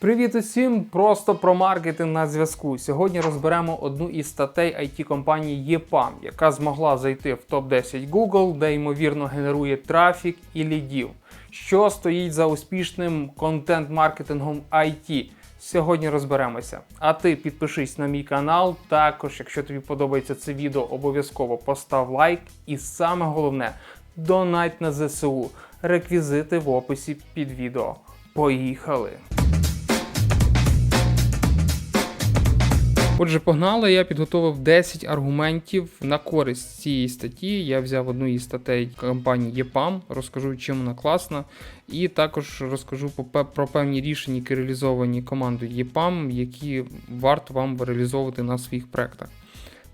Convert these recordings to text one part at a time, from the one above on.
Привіт усім! Просто про маркетинг на зв'язку. Сьогодні розберемо одну із статей it компанії EPAM, яка змогла зайти в топ-10 Google, де ймовірно генерує трафік і лідів. Що стоїть за успішним контент-маркетингом IT? Сьогодні розберемося. А ти підпишись на мій канал. Також, якщо тобі подобається це відео, обов'язково постав лайк. І саме головне, донать на ЗСУ. Реквізити в описі під відео. Поїхали! Отже, погнали. Я підготував 10 аргументів на користь цієї статті. Я взяв одну із статей компанії EPAM, розкажу, чим вона класна, і також розкажу про певні рішення, які реалізовані командою EPAM, які варто вам реалізовувати на своїх проектах.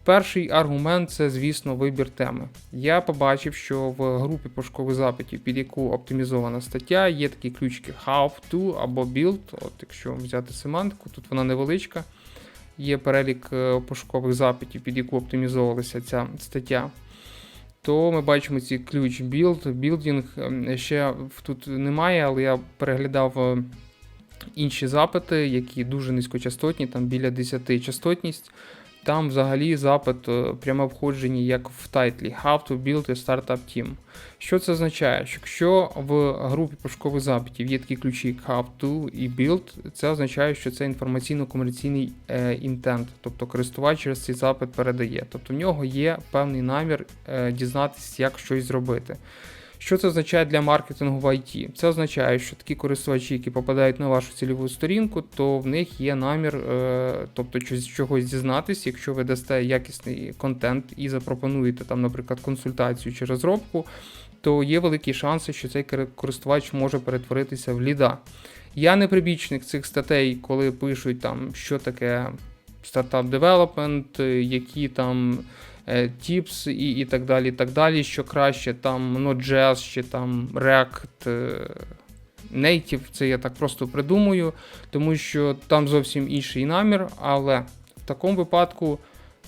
Перший аргумент це, звісно, вибір теми. Я побачив, що в групі пошукових запитів, під яку оптимізована стаття, є такі ключики How to або Build. От якщо взяти семантику, тут вона невеличка. Є перелік е, пошукових запитів, під яку оптимізовувалася ця стаття. То ми бачимо ці ключ build, building. Ем, Ще тут немає, але я переглядав е, інші запити, які дуже низькочастотні, там біля 10 частотність. Там взагалі запит е, пряме входження як в тайтлі How to build a startup team. Що це означає? Що якщо в групі пошукових запитів є такі ключі як How to і Build, це означає, що це інформаційно-комерційний е, інтент, тобто користувач через цей запит передає. Тобто в нього є певний намір е, дізнатися, як щось зробити. Що це означає для маркетингу в IT? Це означає, що такі користувачі, які попадають на вашу цільову сторінку, то в них є намір, е, тобто чогось дізнатися, якщо ви дасте якісний контент і запропонуєте там, наприклад, консультацію чи розробку, то є великі шанси, що цей користувач може перетворитися в ліда. Я не прибічник цих статей, коли пишуть там, що таке стартап девелопмент, які там е, tips і, і так далі, і так далі, що краще там Node.js чи там React е, Native, це я так просто придумую, тому що там зовсім інший намір, але в такому випадку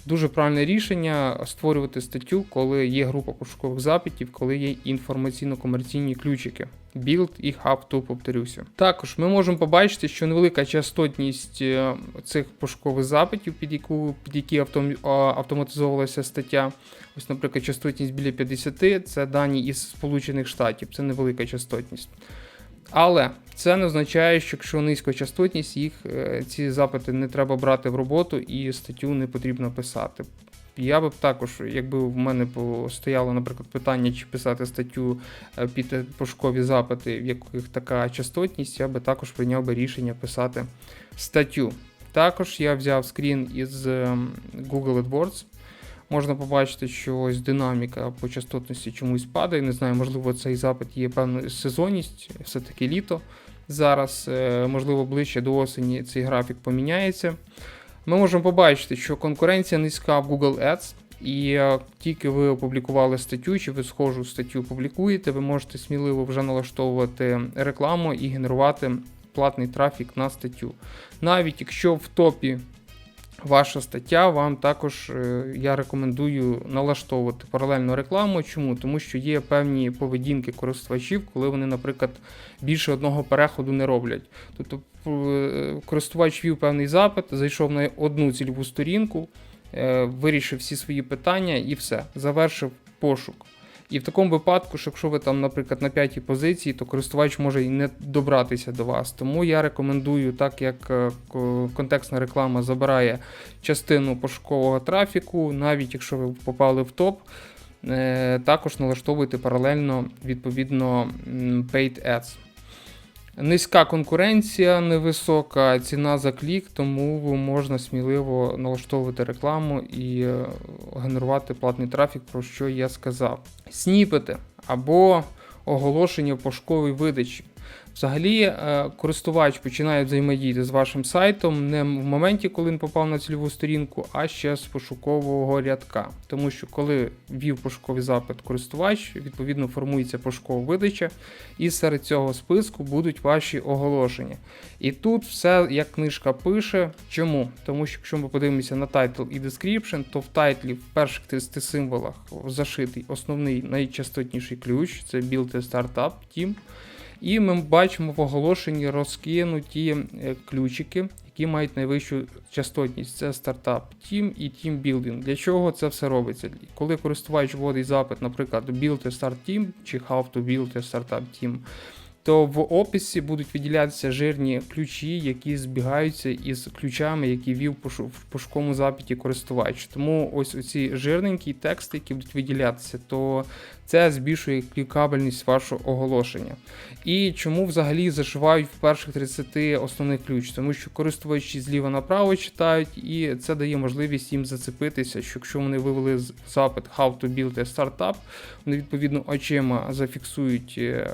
дуже правильне рішення створювати статтю, коли є група пошукових запитів, коли є інформаційно-комерційні ключики. Build і Hub to, повторюся. Також ми можемо побачити, що невелика частотність е, цих пошукових запитів, під яку під які автом, автоматизовувалася стаття. Ось, наприклад, частотність біля 50 це дані із Сполучених Штатів, це невелика частотність. Але це не означає, що якщо низька частотність, їх е, ці запити не треба брати в роботу і статтю не потрібно писати. Я би також, якби в мене стояло, наприклад, питання, чи писати статтю е, під е, пошукові запити, в яких така частотність, я би також прийняв би рішення писати статтю. Також я взяв скрін із ем, Google AdWords. Можна побачити, що ось динаміка по частотності чомусь падає. Не знаю, можливо, цей запит є певною сезонність, все-таки літо. Зараз, е, можливо, ближче до осені цей графік поміняється. Ми можемо побачити, що конкуренція низька в Google Ads, і е, тільки ви опублікували статтю, чи ви схожу статтю публікуєте, ви можете сміливо вже налаштовувати рекламу і генерувати платний трафік на статтю. Навіть якщо в топі ваша стаття, вам також е, я рекомендую налаштовувати паралельну рекламу. Чому? Тому що є певні поведінки користувачів, коли вони, наприклад, більше одного переходу не роблять. Тобто е, користувач вів певний запит, зайшов на одну цільову сторінку, е, вирішив всі свої питання і все, завершив пошук. І в такому випадку, що якщо ви там, наприклад, на п'ятій позиції, то користувач може і не добратися до вас. Тому я рекомендую, так як е, контекстна реклама забирає частину пошукового трафіку, навіть якщо ви попали в топ, е, також налаштовуйте паралельно відповідно paid ads. Низька конкуренція, невисока ціна за клік, тому можна сміливо налаштовувати рекламу і е, генерувати платний трафік, про що я сказав. Сніпети або оголошення в пошуковій видачі. Взагалі, е, користувач починає взаємодіяти з вашим сайтом не в моменті, коли він попав на цільову сторінку, а ще з пошукового рядка. Тому що коли ввів пошуковий запит користувач, відповідно формується пошукова видача, і серед цього списку будуть ваші оголошення. І тут все як книжка пише. Чому? Тому що якщо ми подивимося на тайтл і description, то в тайтлі в перших 30 символах зашитий основний найчастотніший ключ це Build a Startup Team. І ми бачимо в оголошенні розкинуті е, ключики, які мають найвищу частотність. Це стартап Team і Team Building. Для чого це все робиться? Коли користувач вводить запит, наприклад, Build a Start Team чи How to Build a Startup Team, то в описі будуть виділятися жирні ключі, які збігаються із ключами, які вів в пошуковому запиті користувач. Тому ось оці жирненькі тексти, які будуть виділятися, то це збільшує клікабельність вашого оголошення. І чому взагалі зашивають в перших 30 основних ключ? Тому що користувачі зліва направо читають, і це дає можливість їм зацепитися, що якщо вони вивели запит How to build a startup, вони відповідно очима зафіксують е,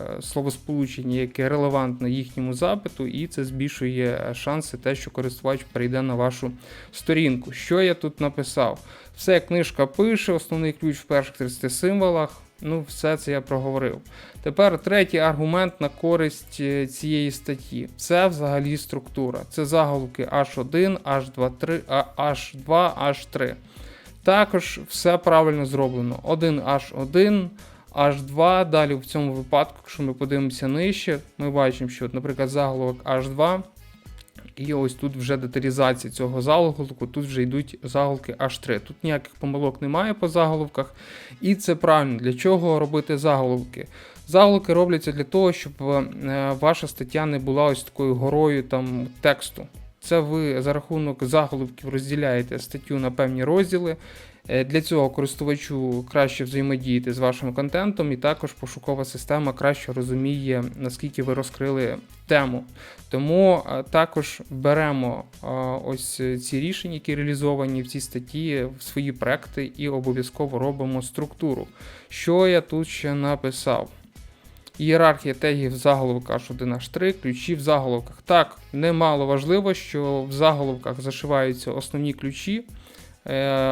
словосполучення, яке релевантне їхньому запиту, і це збільшує шанси те, що користувач перейде на вашу сторінку. Що я тут написав? Все книжка пише, основний ключ в перших 30 символах. Ну, все це я проговорив. Тепер третій аргумент на користь е, цієї статті. Це взагалі структура. Це заголовки H1, H2, а, H2, H3. Також все правильно зроблено. 1H1, H2. Далі в цьому випадку, якщо ми подивимося нижче, ми бачимо, що, наприклад, заголовок H2. І ось тут вже деталізація цього заголовку, тут вже йдуть заголовки H3. Тут ніяких помилок немає по заголовках. І це правильно. Для чого робити заголовки? Заголовки робляться для того, щоб е, ваша стаття не була ось такою горою там тексту. Це ви за рахунок заголовків розділяєте статтю на певні розділи. Е, Для цього користувачу краще взаємодіяти з вашим контентом, і також пошукова система краще розуміє, наскільки ви розкрили тему. Тому е, також беремо е, ось ці рішення, які реалізовані в цій статті, в свої проекти, і обов'язково робимо структуру. Що я тут ще написав? Ієрархія тегів в заголовках H1 H3, ключі в заголовках. Так, немало важливо, що в заголовках зашиваються основні ключі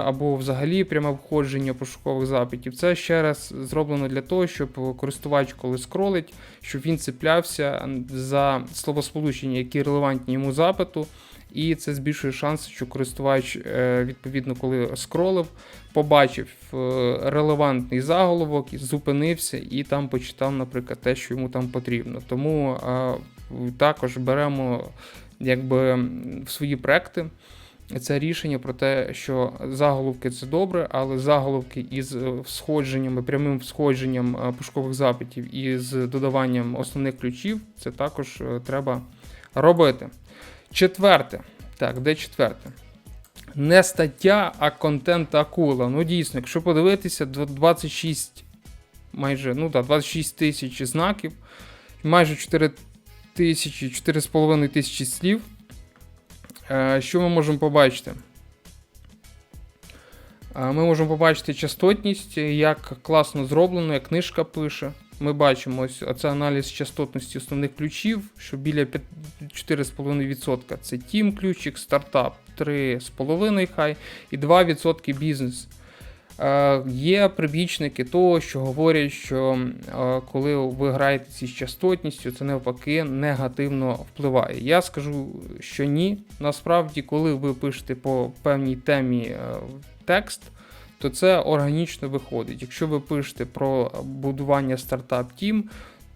або взагалі пряме входження пошукових запитів. Це ще раз зроблено для того, щоб користувач, коли скролить, щоб він цеплявся за словосполучення, які релевантні йому запиту. І це збільшує шанси, що користувач, е, відповідно, коли скролив, побачив е, релевантний заголовок, зупинився і там почитав, наприклад, те, що йому там потрібно. Тому е, також беремо якби в свої проекти. Це рішення про те, що заголовки це добре, але заголовки із е, прямим сходженням е, пошукових запитів і з додаванням основних ключів, це також е, треба робити. Четверте. Так, де четверте? Не стаття, а контент акула. Ну, дійсно, якщо подивитися, 26 майже, ну так, 26 тисяч знаків, майже 4 тисячі, 4,5 тисячі слів. Е, Що ми можемо побачити? Е, Ми можемо побачити частотність, як класно зроблено, як книжка пише. Ми бачимо ось це аналіз частотності основних ключів, що біля 4,5% це Team ключик, стартап 3,5 хай і 2% бізнес. Е, Є прибічники того, що говорять, що е, коли ви граєте зі частотністю, це навпаки негативно впливає. Я скажу, що ні. Насправді, коли ви пишете по певній темі е, текст, то це органічно виходить. Якщо ви пишете про будування стартап Team,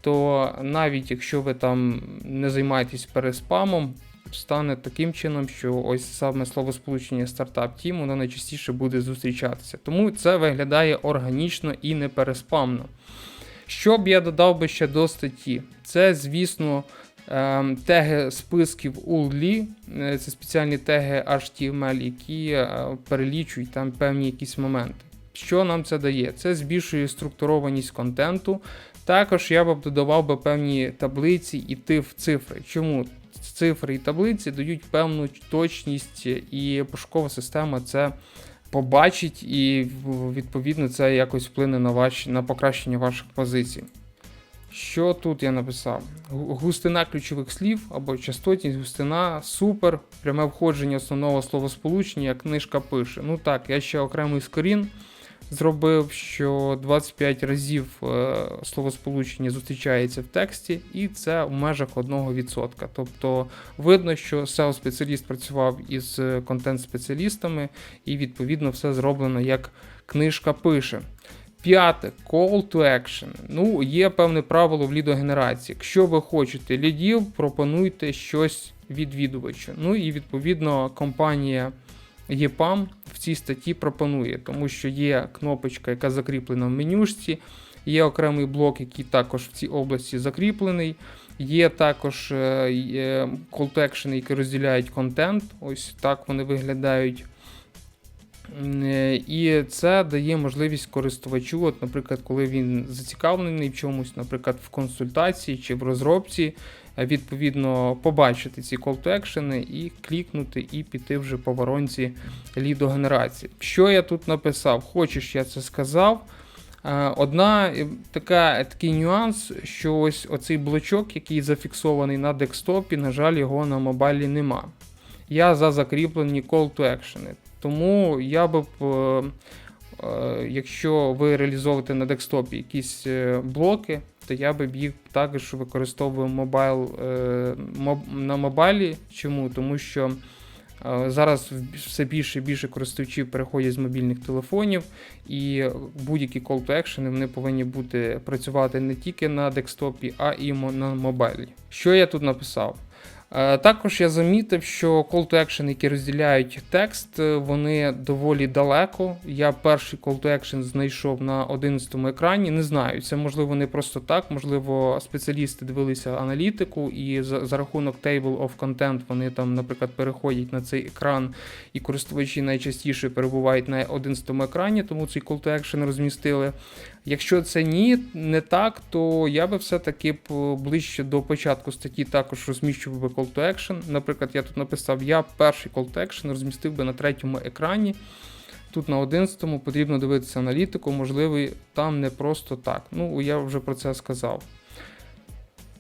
то навіть якщо ви там не займаєтесь переспамом, стане таким чином, що ось саме словосполучення стартап Team, воно найчастіше буде зустрічатися. Тому це виглядає органічно і не переспамно. Що б я додав би ще до статті? Це, звісно, ем, теги списків URL, е, це спеціальні теги HTML, які е, перелічують там певні якісь моменти. Що нам це дає? Це збільшує структурованість контенту. Також я б додавав би певні таблиці і тиф цифри. Чому? Цифри і таблиці дають певну точність, і пошукова система це побачить, і відповідно це якось вплине на, ваш, на покращення ваших позицій. Що тут я написав? Густина ключових слів або частотність, густина, супер, пряме входження основного словосполучення, як книжка пише. Ну так, я ще окремий скорін зробив, що 25 разів е, словосполучення зустрічається в тексті, і це в межах 1%. Тобто видно, що SEO-спеціаліст працював із контент-спеціалістами, і відповідно все зроблено як книжка пише. П'яте call to action. Ну, є певне правило в лідогенерації. Якщо ви хочете лідів, пропонуйте щось відвідувачу. Ну і відповідно компанія EPAM в цій статті пропонує, тому що є кнопочка, яка закріплена в менюшці, є окремий блок, який також в цій області закріплений. Є також call to action, які розділяють контент. Ось так вони виглядають. Е, І це дає можливість користувачу, от, наприклад, коли він зацікавлений в чомусь, наприклад, в консультації чи в розробці, відповідно побачити ці call to action і клікнути і піти вже по воронці лідогенерації. Що я тут написав? Хочеш, я це сказав. Е, Одна е, така, такий нюанс, що ось оцей блочок, який зафіксований на декстопі, на жаль, його на мобайлі нема. Я за закріплені call to action. Тому я би, е, е, якщо ви реалізовуєте на декстопі якісь е, блоки, то я би їх також використовував мобайл, е, на мобайлі. Чому? Тому що е, зараз все більше і більше користувачів переходять з мобільних телефонів, і будь-які call to action вони повинні бути працювати не тільки на декстопі, а і на мобайлі. Що я тут написав? Е, Також я замітив, що call to action, які розділяють текст, е, вони доволі далеко. Я перший call to action знайшов на 11 екрані. Не знаю, це можливо не просто так. Можливо, спеціалісти дивилися аналітику, і за, за рахунок Table of Content вони там, наприклад, переходять на цей екран, і користувачі найчастіше перебувають на 11 екрані, тому цей call to action розмістили. Якщо це ні, не так, то я би все-таки ближче до початку статті також розміщував би call to action. Наприклад, я тут написав, я перший call to action розмістив би на третьому екрані. Тут на 11-му потрібно дивитися аналітику, можливо, там не просто так. Ну, я вже про це сказав.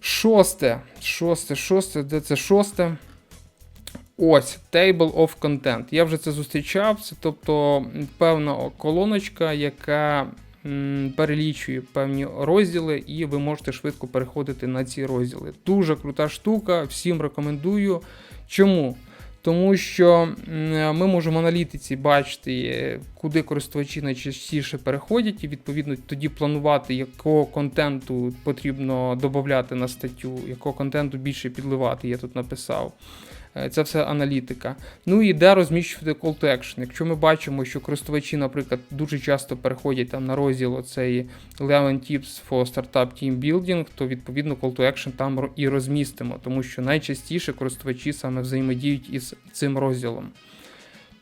Шосте, шосте, шосте, де це шосте? Ось, Table of Content. Я вже це зустрічав. Це тобто певна колоночка, яка перелічує певні розділи, і ви можете швидко переходити на ці розділи. Дуже крута штука, всім рекомендую. Чому? Тому що ми можемо в аналітиці бачити, куди користувачі найчастіше переходять, і відповідно тоді планувати, якого контенту потрібно додати на статтю, якого контенту більше підливати, я тут написав. Е, Це все аналітика. Ну і де розміщувати call to action. Якщо ми бачимо, що користувачі, наприклад, дуже часто переходять там на розділ оцей 11 Tips for Startup Team Building, то відповідно call to action там і розмістимо, тому що найчастіше користувачі саме взаємодіють із цим розділом.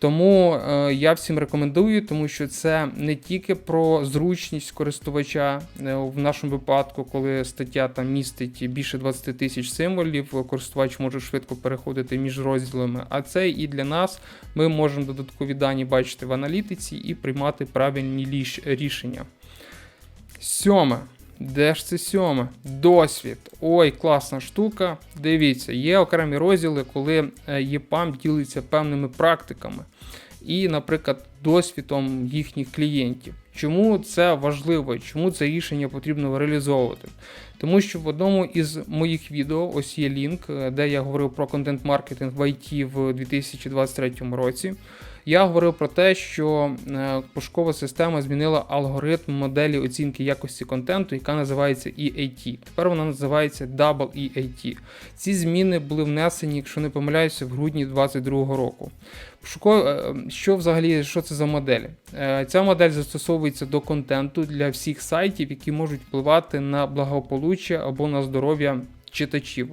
Тому е, я всім рекомендую, тому що це не тільки про зручність користувача е, в нашому випадку, коли стаття там містить більше 20 тисяч символів, користувач може швидко переходити між розділами. А це і для нас ми можемо додаткові дані бачити в аналітиці і приймати правильні рішення. Сьоме. Де ж це сьоме? Досвід. Ой, класна штука. Дивіться, є окремі розділи, коли е, ЄПАМ ділиться певними практиками і, наприклад, досвідом їхніх клієнтів. Чому це важливо? Чому це рішення потрібно реалізовувати? Тому що в одному із моїх відео ось є лінк, е, де я говорив про контент-маркетинг в IT в 2023 році. Я говорив про те, що е, пошукова система змінила алгоритм моделі оцінки якості контенту, яка називається EAT. Тепер вона називається Double EAT. Ці зміни були внесені, якщо не помиляюся, в грудні 2022 року. Е, Що взагалі що це за модель? Е, Ця модель застосовується до контенту для всіх сайтів, які можуть впливати на благополуччя або на здоров'я читачів.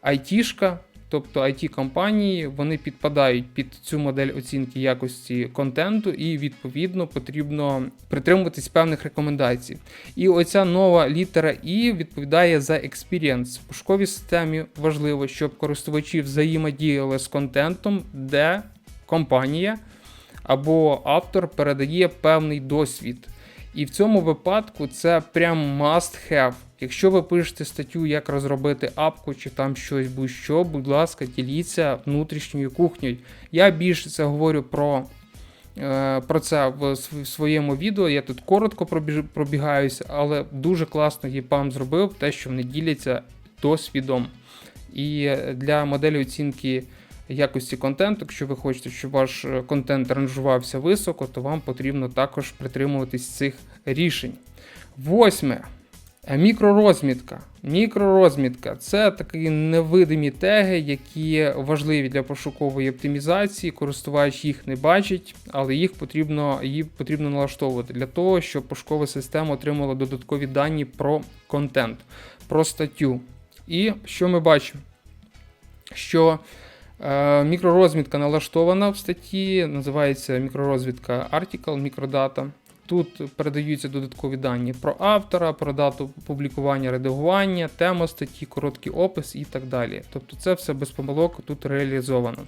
Айтішка, тобто it компанії вони підпадають під цю модель оцінки якості контенту, і відповідно потрібно притримуватись певних рекомендацій. І оця нова літера І відповідає за experience. В пошуковій системі важливо, щоб користувачі взаємодіяли з контентом, де компанія або автор передає певний досвід. І в цьому випадку це прям must have. Якщо ви пишете статтю, як розробити апку чи там щось будь-що, будь ласка, діліться внутрішньою кухнею. Я більше це говорю про, е, про це в своєму відео. Я тут коротко пробігаюся, але дуже класно ЄПАМ зробив те, що вони діляться досвідом. І для моделі оцінки якості контенту. Якщо ви хочете, щоб ваш е, контент ранжувався високо, то вам потрібно також притримуватись цих рішень. Восьме. Е, Мікророзмітка. Мікророзмітка це такі невидимі теги, які важливі для пошукової оптимізації. Користувач їх не бачить, але їх потрібно, їх потрібно налаштовувати для того, щоб пошукова система отримала додаткові дані про контент, про статтю. І що ми бачимо? Що е, мікророзмітка налаштована в статті, називається мікророзвідка Article, мікродата. Тут передаються додаткові дані про автора, про дату публікування, редагування, тему статті, короткий опис і так далі. Тобто це все без помилок тут реалізовано.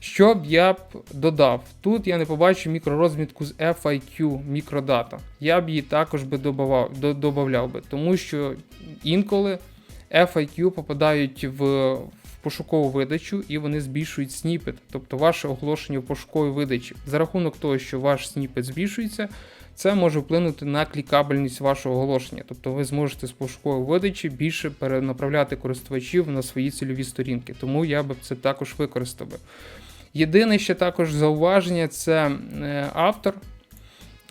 Що б я б додав? Тут я не побачу мікророзмітку з FIQ мікродата. Я б її також би додавав, додавав би, тому що інколи FIQ попадають в пошукову видачу і вони збільшують сніпет, тобто ваше оголошення в пошуковій видачі. За рахунок того, що ваш сніпет збільшується, це може вплинути на клікабельність вашого оголошення. Тобто ви зможете з пошукової видачі більше перенаправляти користувачів на свої цільові сторінки. Тому я би це також використав. Єдине ще також зауваження це е, автор.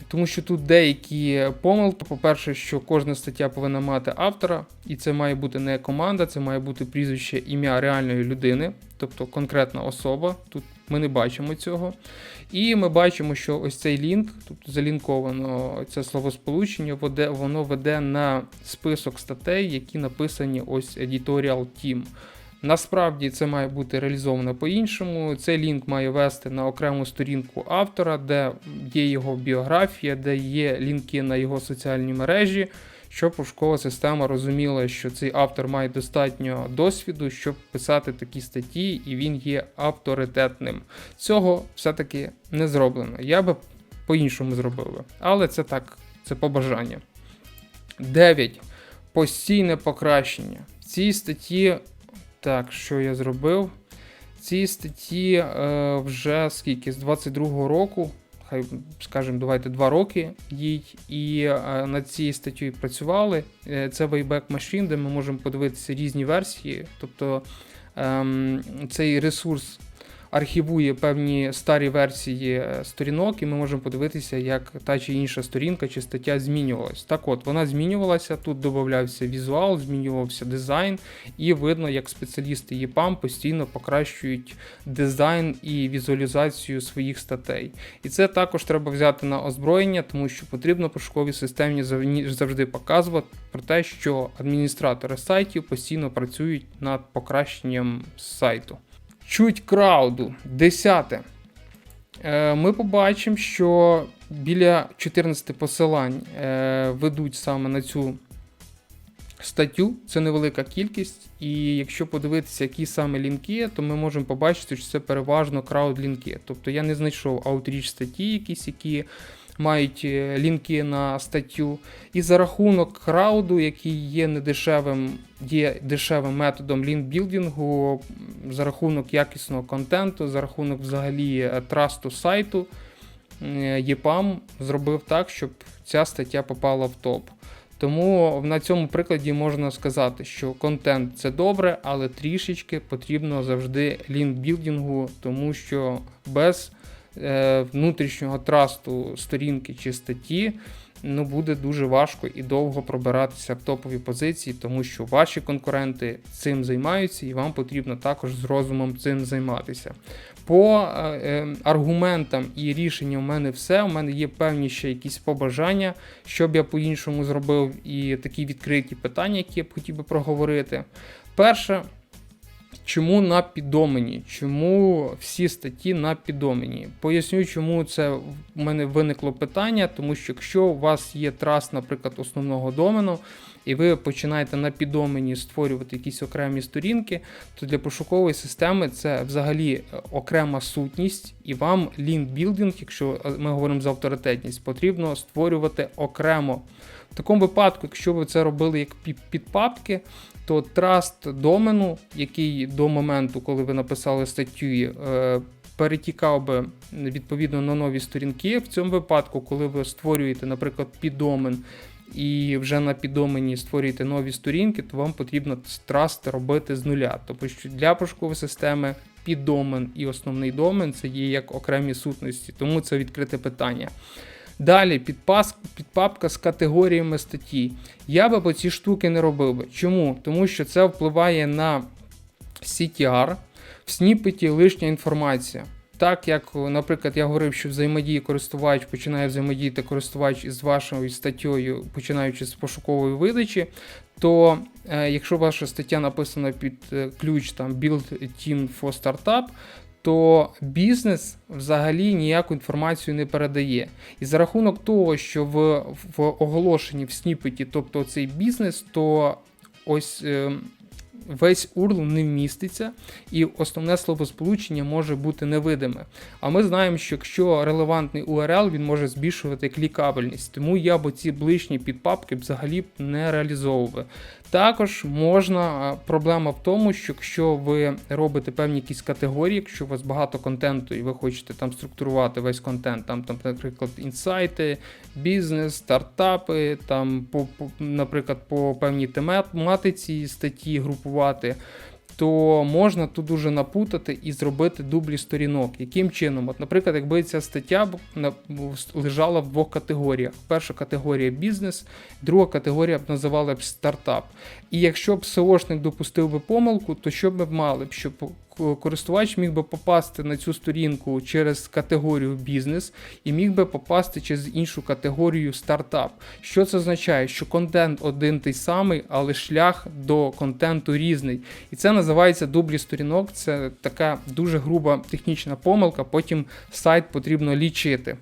Тому що тут деякі помилки. По-перше, що кожна стаття повинна мати автора, і це має бути не команда, це має бути прізвище ім'я реальної людини, тобто конкретна особа. Тут ми не бачимо цього. І ми бачимо, що ось цей лінк, тут залінковано це словосполучення, воно веде на список статей, які написані ось Editorial Team. Насправді це має бути реалізовано по-іншому. Цей лінк має вести на окрему сторінку автора, де є його біографія, де є лінки на його соціальні мережі, щоб пошукова система розуміла, що цей автор має достатньо досвіду, щоб писати такі статті, і він є авторитетним. Цього все-таки не зроблено. Я би по-іншому зробив би. Але це так, це побажання. 9. Постійне покращення. В цій статті так, що я зробив? Ці статті е, вже скільки? З 22-го року, хай скажемо, давайте 2 роки їй, і е, над цією статтю працювали. Е, це Wayback Machine, де ми можемо подивитися різні версії. Тобто е, цей ресурс архівує певні старі версії е, сторінок, і ми можемо подивитися, як та чи інша сторінка чи стаття змінювалась. Так от, вона змінювалася, тут додавався візуал, змінювався дизайн, і видно, як спеціалісти ЄПАМ постійно покращують дизайн і візуалізацію своїх статей. І це також треба взяти на озброєння, тому що потрібно пошуковій системі завжди показувати про те, що адміністратори сайтів постійно працюють над покращенням сайту. Чуть крауду. Десяте. Е, Ми побачимо, що біля 14 посилань е, ведуть саме на цю статтю. Це невелика кількість. І якщо подивитися, які саме лінки, то ми можемо побачити, що це переважно крауд-лінки. Тобто я не знайшов аутріч статті, якісь, які мають е, лінки на статтю. І за рахунок крауду, який є недешевим, є дешевим методом лінкбілдингу, за рахунок якісного контенту, за рахунок взагалі е, трасту сайту, е, ЄПАМ зробив так, щоб ця стаття попала в топ. Тому на цьому прикладі можна сказати, що контент це добре, але трішечки потрібно завжди лінкбілдингу, тому що без внутрішнього трасту сторінки чи статті ну, буде дуже важко і довго пробиратися в топові позиції, тому що ваші конкуренти цим займаються, і вам потрібно також з розумом цим займатися. По е, е, аргументам і рішенням у мене все. У мене є певні ще якісь побажання, що б я по-іншому зробив, і такі відкриті питання, які я б хотів би проговорити. Перше, Чому на підомені? Чому всі статті на підомені? Поясню, чому це в мене виникло питання, тому що якщо у вас є траст, наприклад, основного домену, і ви починаєте на підомені створювати якісь окремі сторінки, то для пошукової системи це взагалі е, окрема сутність, і вам лінкбілдинг, якщо е, ми говоримо за авторитетність, потрібно створювати окремо. В такому випадку, якщо ви це робили як підпапки, то траст домену, який до моменту, коли ви написали статтю, е, перетікав би відповідно на нові сторінки. В цьому випадку, коли ви створюєте, наприклад, піддомен і вже на піддомені створюєте нові сторінки, то вам потрібно траст робити з нуля. Тобто що для пошукової системи піддомен і основний домен це є як окремі сутності, тому це відкрите питання. Далі підпас, підпапка з категоріями статті. Я би по ці штуки не робив би. Чому? Тому що це впливає на CTR, в сніпеті лишня інформація. Так як, наприклад, я говорив, що взаємодіє користувач починає взаємодіяти користувач із вашою статтєю, починаючи з пошукової видачі, то е, якщо ваша стаття написана під е, ключ там Build Team for Startup, то бізнес взагалі ніяку інформацію не передає. І за рахунок того, що в, в оголошенні в сніпеті, тобто цей бізнес, то ось. Е, весь URL не вміститься, і основне словосполучення може бути невидиме. А ми знаємо, що якщо релевантний URL, він може збільшувати клікабельність, тому я б ці ближні підпапки взагалі не реалізовував. Також можна, проблема в тому, що якщо ви робите певні якісь категорії, якщо у вас багато контенту і ви хочете там структурувати весь контент, там, там наприклад, інсайти, бізнес, стартапи, там, по, по, наприклад, по певній тематиці статті групувати то можна тут дуже напутати і зробити дублі сторінок. Яким чином? От, Наприклад, якби ця стаття лежала в двох категоріях. Перша категорія бізнес, друга категорія б називала б стартап. І якщо б СОшник допустив би помилку, то що б мали б, щоб користувач міг би попасти на цю сторінку через категорію бізнес і міг би попасти через іншу категорію стартап. Що це означає? Що контент один той самий, але шлях до контенту різний. І це називається дублі сторінок. Це така дуже груба технічна помилка. Потім сайт потрібно лічити.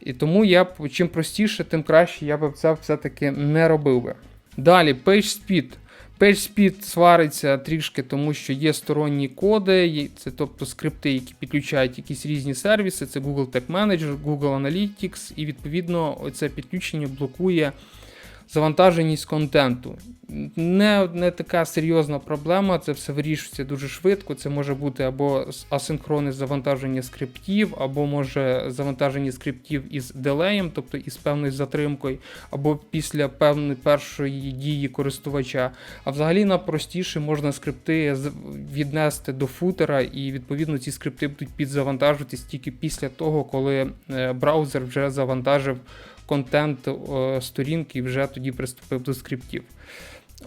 І тому я чим простіше, тим краще я би це все-таки не робив би. Далі, PageSpeed. PageSpeed свариться трішки, тому що є сторонні коди, це тобто скрипти, які підключають якісь різні сервіси, це Google Tag Manager, Google Analytics, і відповідно це підключення блокує завантаженість контенту. Не не така серйозна проблема, це все вирішується дуже швидко. Це може бути або асинхронне завантаження скриптів, або може завантаження скриптів із делеєм, тобто із певною затримкою, або після певної першої дії користувача. А взагалі найпростіше можна скрипти віднести до футера, і відповідно ці скрипти будуть підзавантажуватись тільки після того, коли е, браузер вже завантажив контент е, сторінки і вже тоді приступив до скриптів.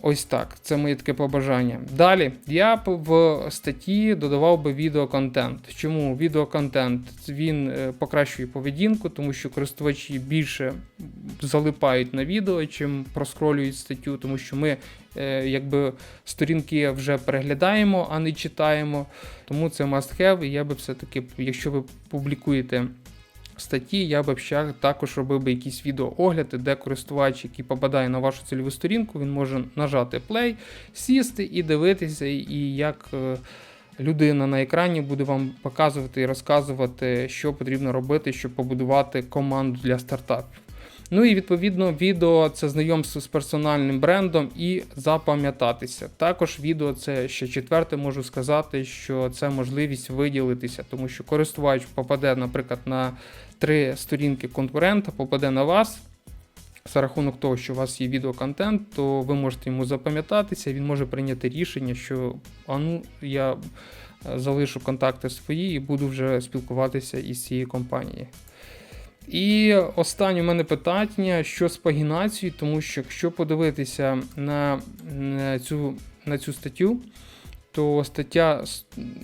Ось так, це моє таке побажання. Далі я б в статті додавав би відеоконтент. Чому відеоконтент він е, покращує поведінку, тому що користувачі більше залипають на відео, чим проскролюють статтю, тому що ми е, якби сторінки вже переглядаємо, а не читаємо. Тому це must have, і я би все-таки, якщо ви публікуєте статті я б ще також робив би якісь відеоогляди, де користувач, який попадає на вашу цільову сторінку, він може нажати play, сісти і дивитися, і як е, людина на екрані буде вам показувати і розказувати, що потрібно робити, щоб побудувати команду для стартапів. Ну і відповідно відео це знайомство з персональним брендом і запам'ятатися. Також відео це ще четверте, можу сказати, що це можливість виділитися, тому що користувач попаде, наприклад, на три сторінки конкурента, попаде на вас. За рахунок того, що у вас є відеоконтент, то ви можете йому запам'ятатися, він може прийняти рішення, що а ну, я е, залишу контакти свої і буду вже спілкуватися із цією компанією. І останнє у мене питання, що з пагінацією, тому що якщо подивитися на, цю, на цю статтю, то стаття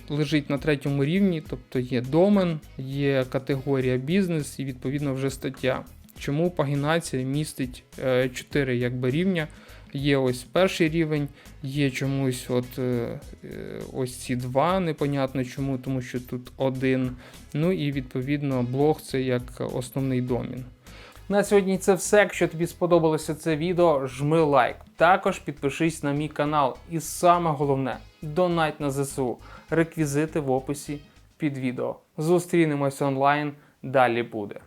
лежить на третьому рівні, тобто є домен, є категорія бізнес і відповідно вже стаття. Чому пагінація містить 4 е, якби, рівня? Є ось перший рівень, є чомусь от е, е, ось ці два, непонятно чому, тому що тут один. Ну і відповідно блог це як основний домін. На сьогодні це все. Якщо тобі сподобалося це відео, жми лайк. Також підпишись на мій канал. І саме головне, донать на ЗСУ. Реквізити в описі під відео. Зустрінемось онлайн. Далі буде.